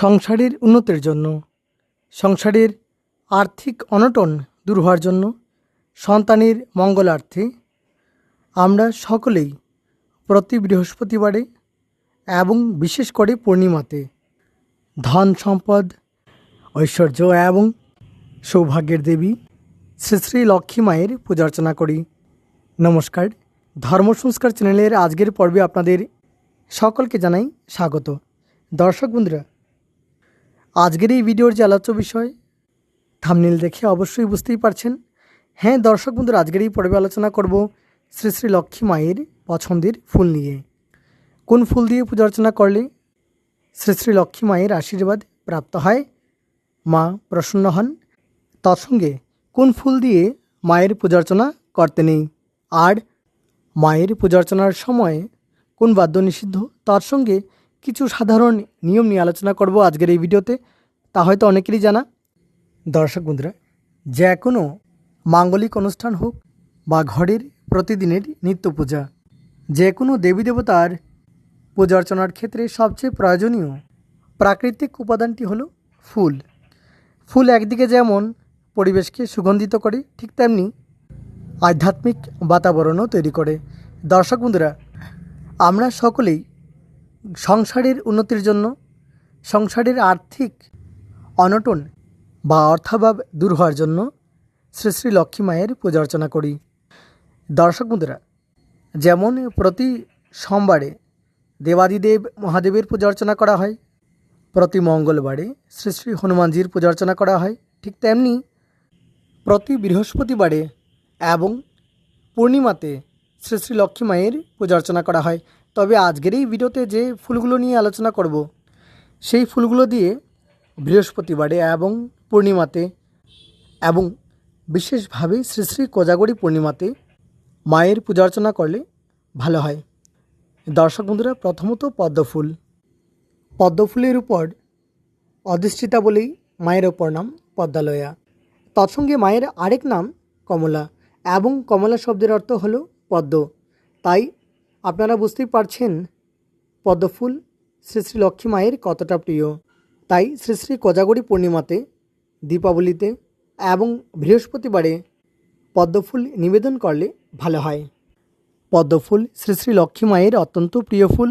সংসারের উন্নতির জন্য, সংসারের আর্থিক অনটন দূর হওয়ার জন্য, সন্তানের মঙ্গলার্থে আমরা সকলেই প্রতি বৃহস্পতিবারে এবং বিশেষ করে পূর্ণিমাতে ধন সম্পদ, ঐশ্বর্য এবং সৌভাগ্যের দেবী শ্রী শ্রী লক্ষ্মী মায়ের পূজা অর্চনা করি। নমস্কার। ধর্ম সংস্কার চ্যানেলের আজকের পর্বে আপনাদের সকলকে জানাই স্বাগত। দর্শক বন্ধুরা আজকের এই ভিডিওর যে আলোচ্য বিষয় থামনিল দেখে অবশ্যই বুঝতেই পারছেন। হ্যাঁ দর্শক বন্ধুরা, আজকের এই পর্বে আলোচনা করব শ্রী শ্রী লক্ষ্মী মায়ের পছন্দের ফুল নিয়ে। কোন ফুল দিয়ে পূজা অর্চনা করলে শ্রী শ্রী লক্ষ্মী মায়ের আশীর্বাদ প্রাপ্ত হয়? মা প্রসন্ন হন। তৎসঙ্গে, কোন ফুল দিয়ে মায়ের পূজা অর্চনা করতে নেই? আর, মায়ের পূজা অর্চনার সময় কোন বাদ্য নিষিদ্ধ? তার সঙ্গে কিছু সাধারণ নিয়ম নিয়ে আলোচনা করব আজকের এই ভিডিওতে। তা হয়তো অনেকেরই জানা। দর্শক বন্ধুরা, যে কোনো মাঙ্গলিক অনুষ্ঠান হোক বা ঘরের প্রতিদিনের নিত্য পূজা, যে কোনো দেবী দেবতার পূজা অর্চনার ক্ষেত্রে সবচেয়ে প্রয়োজনীয় প্রাকৃতিক উপাদানটি হলো ফুল। ফুল একদিকে যেমন পরিবেশকে সুগন্ধিত করে, ঠিক তেমনি আধ্যাত্মিক বাতাবরণও তৈরি করে। দর্শক বন্ধুরা, আমরা সকলেই সংসারের উন্নতির জন্য সংসারের আর্থিক অনটন বা অর্থাভাব দূর হওয়ার জন্য শ্রী শ্রী লক্ষ্মী মায়ের পূজা অর্চনা করি। দর্শক বন্ধুরা, যেমন প্রতি সোমবারে দেবাদিদেব মহাদেবের পূজা অর্চনা করা হয়, প্রতি মঙ্গলবারে শ্রী শ্রী হনুমানজির পূজা অর্চনা করা হয়, ঠিক তেমনি প্রতি বৃহস্পতিবারে এবং পূর্ণিমাতে শ্রী শ্রী লক্ষ্মী মায়ের পূজা অর্চনা করা হয়। তবে আজকের এই ভিডিওতে যে ফুলগুলো নিয়ে আলোচনা করব, সেই ফুলগুলো দিয়ে বৃহস্পতিবারে এবং পূর্ণিমাতে এবং বিশেষভাবে শ্রী শ্রী কোজাগরী পূর্ণিমাতে মায়ের পূজা অর্চনা করলে ভালো হয়। দর্শক বন্ধুরা, প্রথমত পদ্মফুল পদ্মফুলের উপর অধিষ্ঠিতা বলেই মায়ের ওপর নাম পদ্মালয়া। তৎসঙ্গে মায়ের আরেক নাম কমলা এবং কমলা শব্দের অর্থ হলো পদ্ম। তাই আপনারা বুঝতেই পারছেন, পদ্মফুল শ্রী শ্রী লক্ষ্মী মায়ের কতটা প্রিয়। তাই শ্রী শ্রী কোজাগরী পূর্ণিমাতে, দীপাবলিতে এবং বৃহস্পতিবারে পদ্মফুল নিবেদন করলে ভালো হয়। পদ্মফুল শ্রী শ্রী লক্ষ্মী মায়ের অত্যন্ত প্রিয় ফুল।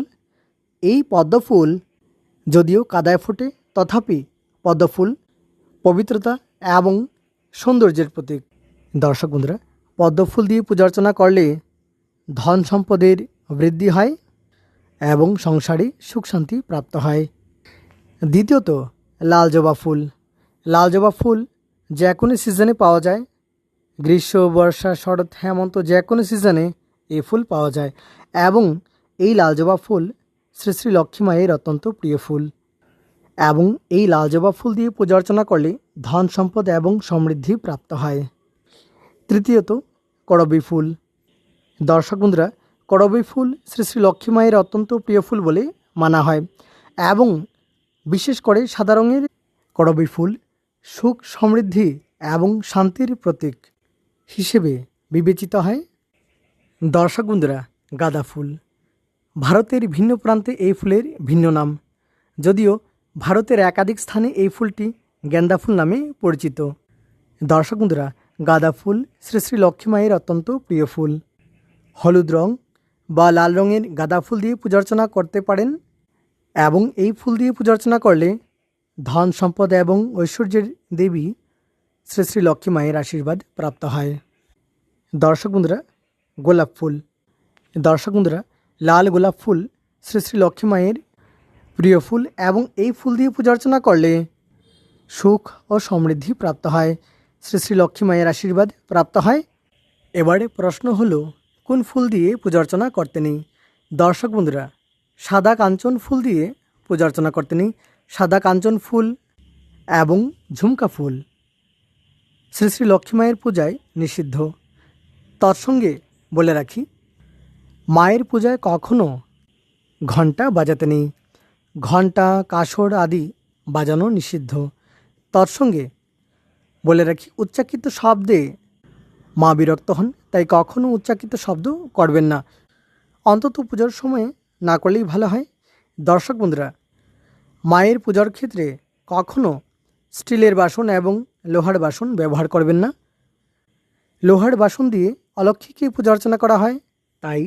এই পদ্মফুল যদিও কাদায় ফোটে, তথাপি পদ্মফুল পবিত্রতা এবং সৌন্দর্যের প্রতীক। দর্শক বন্ধুরা, পদ্মফুল দিয়ে পূজা অর্চনা করলে ধন সম্পদের বৃদ্ধি হয় এবং সংসারে সুখ শান্তি প্রাপ্ত হয়। দ্বিতীয়ত, লাল জবা ফুল। লাল জবা ফুল যে কোনো সিজনে পাওয়া যায়। গ্রীষ্ম, বর্ষা, শরৎ, হেমন্ত যে কোনো সিজনে এই ফুল পাওয়া যায় এবং এই লাল জবা ফুল শ্রী শ্রী লক্ষ্মী মায়ের অত্যন্ত প্রিয় ফুল এবং এই লাল জবা ফুল দিয়ে পূজা অর্চনা করলে ধন সম্পদ এবং সমৃদ্ধি প্রাপ্ত হয়। তৃতীয়ত, করবী ফুল। দর্শক বন্ধুরা করবী ফুল শ্রী শ্রী লক্ষ্মী মায়ের অত্যন্ত প্রিয় ফুল বলে মানা হয় এবং বিশেষ করে সাদা রঙের করবী ফুল সুখ সমৃদ্ধি এবং শান্তির প্রতীক হিসেবে বিবেচিত হয়। দর্শক বন্ধুরা, গাঁদা ফুল। ভারতের ভিন্ন প্রান্তে এই ফুলের ভিন্ন নাম। যদিও ভারতের একাধিক স্থানে এই ফুলটি গেন্দা ফুল নামে পরিচিত। দর্শক বন্ধুরা, গাঁদা ফুল শ্রী শ্রী লক্ষ্মী মায়ের অত্যন্ত প্রিয় ফুল। হলুদ রং বা লাল রঙের গাঁদা ফুল দিয়ে পূজা অর্চনা করতে পারেন এবং এই ফুল দিয়ে পূজা অর্চনা করলে ধন সম্পদ এবং ঐশ্বর্যের দেবী শ্রী শ্রী লক্ষ্মী মায়ের আশীর্বাদ প্রাপ্ত হয়। দর্শক বন্ধুরা, গোলাপ ফুল। দর্শক বন্ধুরা, লাল গোলাপ ফুল শ্রী শ্রী লক্ষ্মী মায়ের প্রিয় ফুল এবং এই ফুল দিয়ে পূজা অর্চনা করলে সুখ ও সমৃদ্ধি প্রাপ্ত হয়। শ্রী শ্রী লক্ষ্মী মায়ের আশীর্বাদ প্রাপ্ত হয়। এবারে প্রশ্ন হলো কোন ফুল দিয়ে পূজা অর্চনা করতে দর্শক বন্ধুরা, সাদা কাঞ্চন ফুল দিয়ে পূজা অর্চনা করতে সাদা কাঞ্চন ফুল এবং ঝুমকা ফুল। শ্রী শ্রী লক্ষ্মী মায়ের পূজায় নিষিদ্ধ। তৎসঙ্গে বলে রাখি, মায়ের পূজায় কখনো ঘণ্টা বাজাতে নেই ঘণ্টা, কাসর আদি বাজানো নিষিদ্ধ। তৎসঙ্গে বলে রাখি, উচ্চাকিত শব্দে মা বিরক্ত হন তাই কখনও উচ্চাকিত শব্দ করবেন না। অন্তত পুজোর সময়ে না করলেই ভালো হয়। দর্শক বন্ধুরা, মায়ের পূজার ক্ষেত্রে কখনও স্টিলের বাসন এবং লোহার বাসন ব্যবহার করবেন না। লোহার বাসন দিয়ে অলক্ষ্মীকে পূজা অর্চনা করা হয়। তাই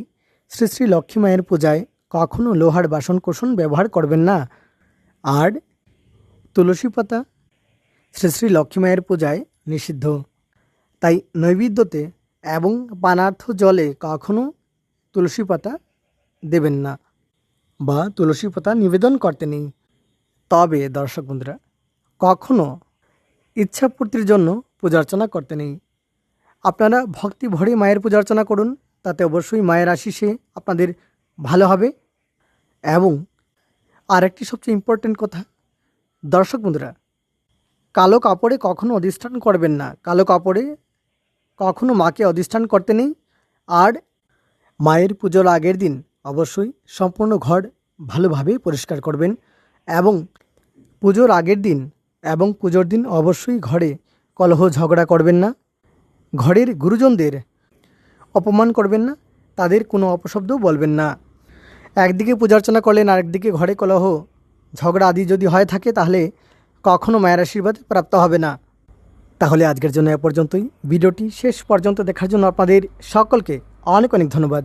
শ্রী শ্রী লক্ষ্মী মায়ের পূজায় কখনও লোহার বাসন কোসন ব্যবহার করবেন না। আর তুলসী পাতা শ্রী শ্রী লক্ষ্মী মায়ের পূজায় নিষিদ্ধ। তাই নৈবেদ্যতে এবং পানার্থ জলে কখনও তুলসী পাতা দেবেন না বা তুলসী পাতা নিবেদন করতে নেই। তবে, দর্শক বন্ধুরা কখনও ইচ্ছাপূর্তির জন্য পূজা অর্চনা করতে নেই। আপনারা ভক্তি ভরে মায়ের পূজা অর্চনা করুন, তাতে অবশ্যই মায়ের আশিসে আপনাদের ভালো হবে। এবং আরেকটি সবচেয়ে ইম্পর্ট্যান্ট কথা, দর্শক বন্ধুরা, কালো কাপড়ে কখনো অধিষ্ঠান করবেন না। কালো কাপড়ে কখনো মাকে অধিষ্ঠান করতে নেই। আর মায়ের পুজোর আগের দিন অবশ্যই সম্পূর্ণ ঘর ভালোভাবে পরিষ্কার করবেন এবং পুজোর আগের দিন এবং পুজোর দিন অবশ্যই ঘরে কলহ ঝগড়া করবেন না। ঘরের গুরুজনদের অপমান করবেন না, তাদের কোনো অপশব্দ বলবেন না। একদিকে পূজা অর্চনা করলেন, আরেকদিকে ঘরে কলহ, ঝগড়া আদি যদি হয় থাকে তাহলে কখনো মায়ের আশীর্বাদ প্রাপ্ত হবে না। তাহলে আজকের জন্য এ পর্যন্তই। ভিডিওটি শেষ পর্যন্ত দেখার জন্য আপনাদের সকলকে অনেক অনেক ধন্যবাদ।